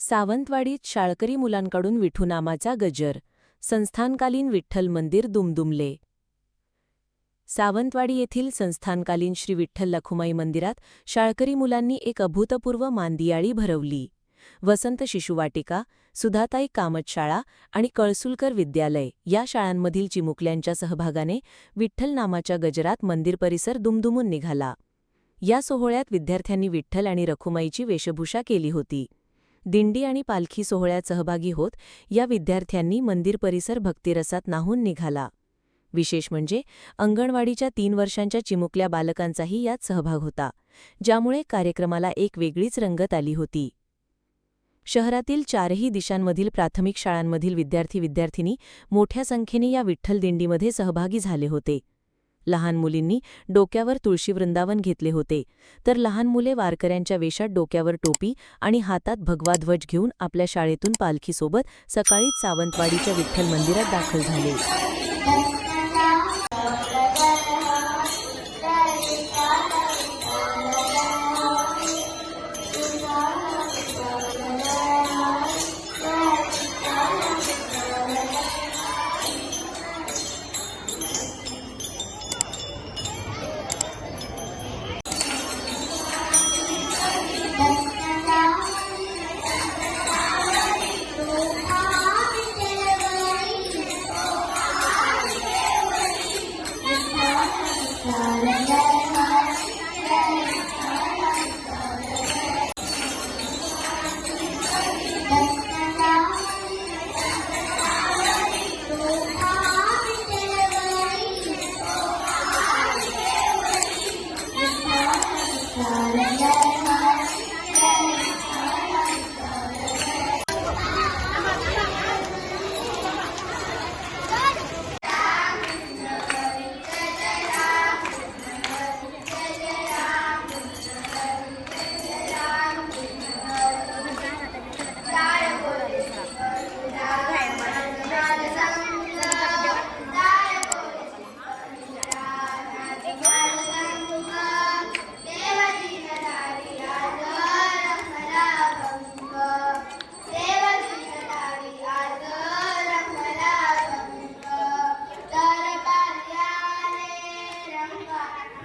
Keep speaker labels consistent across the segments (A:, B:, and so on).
A: सावंतवाडीत शाळकरी मुलांकडून विठूनामाचा गजर संस्थानकालीन विठ्ठल मंदिर दुमदुमले. सावंतवाडी येथील संस्थानकालीन श्री विठ्ठल लखुमाई मंदिरात शाळकरी मुलांनी एक अभूतपूर्व मांदियाळी भरवली. वसंत शिशुवाटिका सुधाताई कामत शाळा आणि कळसुलकर विद्यालय या शाळांमधील चिमुकल्यांच्या सहभागाने विठ्ठल नामाच्या गजरात मंदिर परिसर दुमदुमून निघाला. या सोहळ्यात विद्यार्थ्यांनी विठ्ठल आणि रखुमाईची वेशभूषा केली होती. दिंडी आणि पालखी सोहळ्यात सहभागी होत या विद्यार्थ्यांनी मंदिर परिसर भक्तिरसात नाहून निघाला. विशेष म्हणजे अंगणवाडीच्या तीन वर्षांच्या चिमुकल्या बालकांचाही यात सहभाग होता ज्यामुळे कार्यक्रमाला एक वेगळीच रंगत आली होती. शहरातील चारही दिशांमधील प्राथमिक शाळांमधील विद्यार्थी विद्यार्थिनी मोठ्या संख्येने या विठ्ठल दिंडीमध्ये सहभागी झाले होते. लहान मुलींनी डोक्यावर तुळशी वृंदावन घेतले होते. तर लहान मुले वारकऱ्यांच्या वेशात डोक्यावर टोपी आणि हातात भगवा ध्वज घेऊन आपल्या शाळेतून पालखीसोबत सकाळीच सावंतवाडीच्या विठ्ठल मंदिरात दाखल झाले.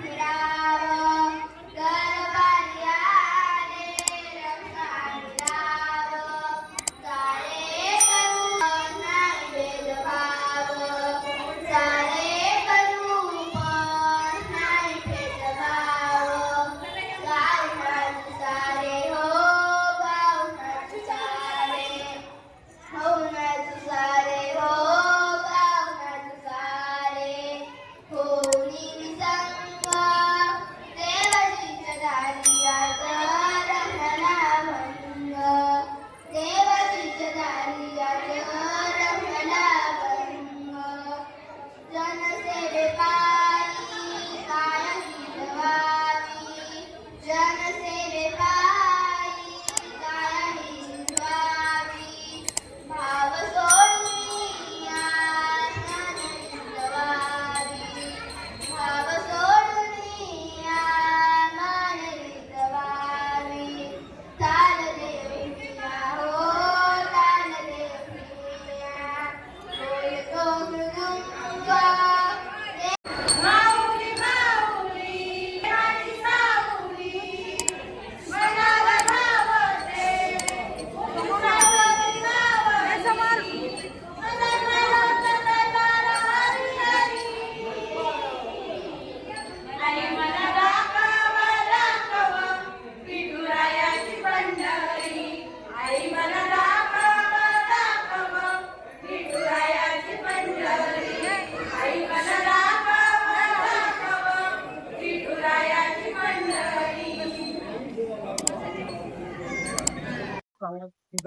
B: Mira.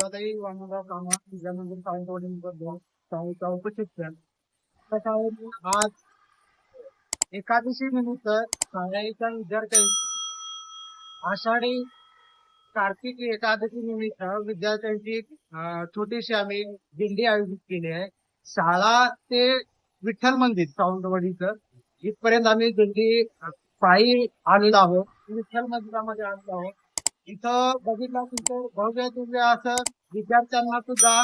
C: सिद्धाताई वामनराव कामा आज एकादशी निमित्त शाळेच्या विद्यार्थ्यांनी आषाढी कार्तिक एकादशी निमित्त विद्यार्थ्यांची छोटीशी आम्ही दिंडी आयोजित केली आहे. शाळा ते विठ्ठल मंदिर सावंतवाडीचं इथपर्यंत आम्ही दिंडी पायी आणलो आहोत. विठ्ठल मंदिरामध्ये आणलो आहोत. इथं बघितलं तुमचं भव्य दिव्य असं विद्यार्थ्यांना सुद्धा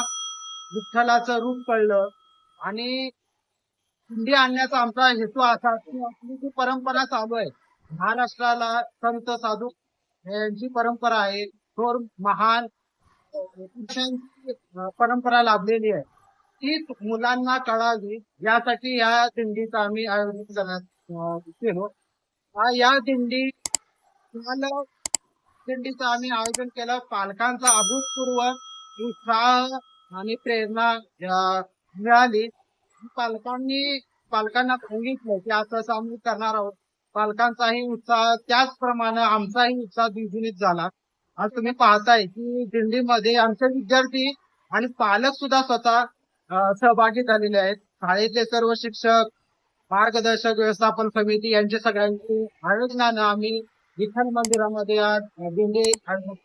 C: विठ्ठलाचं रूप कळलं. आणि दिंडी आणण्याचा आमचा हेतू असा की आपली जी परंपरा चालू आहे महाराष्ट्राला संत साधू यांची परंपरा आहे. थोर महान पुरुषांची परंपरा लाभलेली आहे. तीच मुलांना कळावी यासाठी या दिंडीचं आम्ही आयोजन करण्यात केलो. या दिंडी तुम्हाला दिंडीचं आम्ही आयोजन केलं. पालकांचा अभूतपूर्व उत्साह आणि प्रेरणा मिळाली. पालकांनी पालकांना सांगितलं की असं असं आम्ही करणार आहोत. पालकांचाही उत्साह त्याचप्रमाणे आमचाही उत्साह द्विगुणित झाला. आज तुम्ही पाहताय की दिंडीमध्ये आमचे विद्यार्थी आणि पालक सुद्धा स्वतः सहभागी झालेले आहेत. शाळेतले सर्व शिक्षक मार्गदर्शक व्यवस्थापन समिती यांच्या सगळ्यांची आयोजनानं आम्ही विठ्ठल मंदिरामध्ये आज दिंडी आयोजित